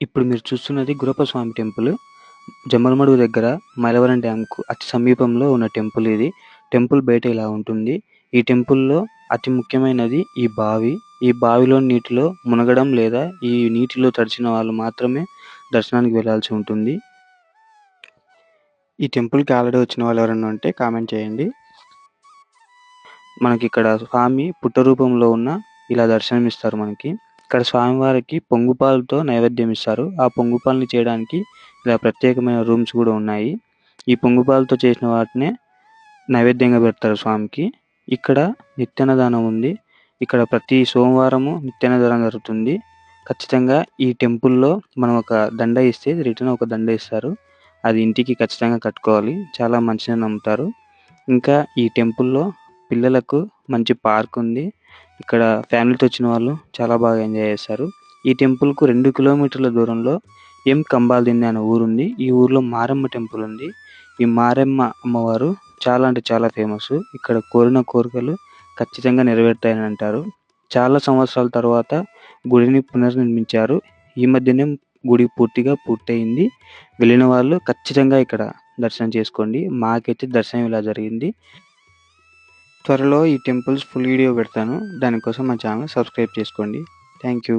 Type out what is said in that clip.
ఇప్పుడు మీరు చూస్తున్నది గురప్పస్వామి టెంపుల్ జమ్మలమడుగు దగ్గర మైలవరం డ్యాంకు అతి సమీపంలో ఉన్న టెంపుల్ ఇది. టెంపుల్ బయట ఇలా ఉంటుంది. ఈ టెంపుల్‌లో అతి ముఖ్యమైనది ఈ బావి. ఈ బావిలోని నీటిలో మునగడం లేదా ఈ నీటిలో తడిచిన వాళ్ళు మాత్రమే దర్శనానికి వెళ్ళాల్సి ఉంటుంది. ఈ టెంపుల్‌కి ఆల్రెడీ వచ్చిన వాళ్ళు ఎవరైనా ఉంటే కామెంట్ చేయండి. మనకి ఇక్కడ స్వామి పుట్ట రూపంలో ఉన్న ఇలా దర్శనమిస్తారు మనకి. ఇక్కడ స్వామివారికి పొంగుపాలతో నైవేద్యం ఇస్తారు. ఆ పొంగుపాలని చేయడానికి ఇలా ప్రత్యేకమైన రూమ్స్ కూడా ఉన్నాయి. ఈ పొంగుపాలతో చేసిన వాటినే నైవేద్యంగా పెడతారు స్వామికి. ఇక్కడ నిత్యాన్నదానం ఉంది. ఇక్కడ ప్రతి సోమవారము నిత్యాన్నదానం జరుగుతుంది. ఖచ్చితంగా ఈ టెంపుల్‌లో మనం ఒక దండ ఇస్తే రిటర్న్ ఒక దండ ఇస్తారు. అది ఇంటికి ఖచ్చితంగా కట్టుకోవాలి. చాలా మంచిగా నమ్ముతారు. ఇంకా ఈ టెంపుల్‌లో పిల్లలకు మంచి పార్క్ ఉంది. ఇక్కడ ఫ్యామిలీతో వచ్చిన వాళ్ళు చాలా బాగా ఎంజాయ్ చేస్తారు. ఈ టెంపుల్‌కు రెండు కిలోమీటర్ల దూరంలో ఎం కంబాలదిన్నె అనే ఊరుంది. ఈ ఊర్లో మారమ్మ టెంపుల్ ఉంది. ఈ మారమ్మ అమ్మవారు చాలా అంటే చాలా ఫేమస్. ఇక్కడ కోరిన కోరికలు ఖచ్చితంగా నెరవేరుతాయని అంటారు. చాలా సంవత్సరాల తర్వాత గుడిని పునర్నిర్మించారు. ఈ మధ్యనే గుడి పూర్తిగా పూర్తయింది. వెళ్ళిన వాళ్ళు ఖచ్చితంగా ఇక్కడ దర్శనం చేసుకోండి. మాకైతే దర్శనం ఇలా జరిగింది. త్వరలో ఈ టెంపుల్స్ ఫుల్ వీడియో పెడతాను. దానికోసం మా ఛానల్ సబ్స్క్రైబ్ చేసుకోండి. Thank you.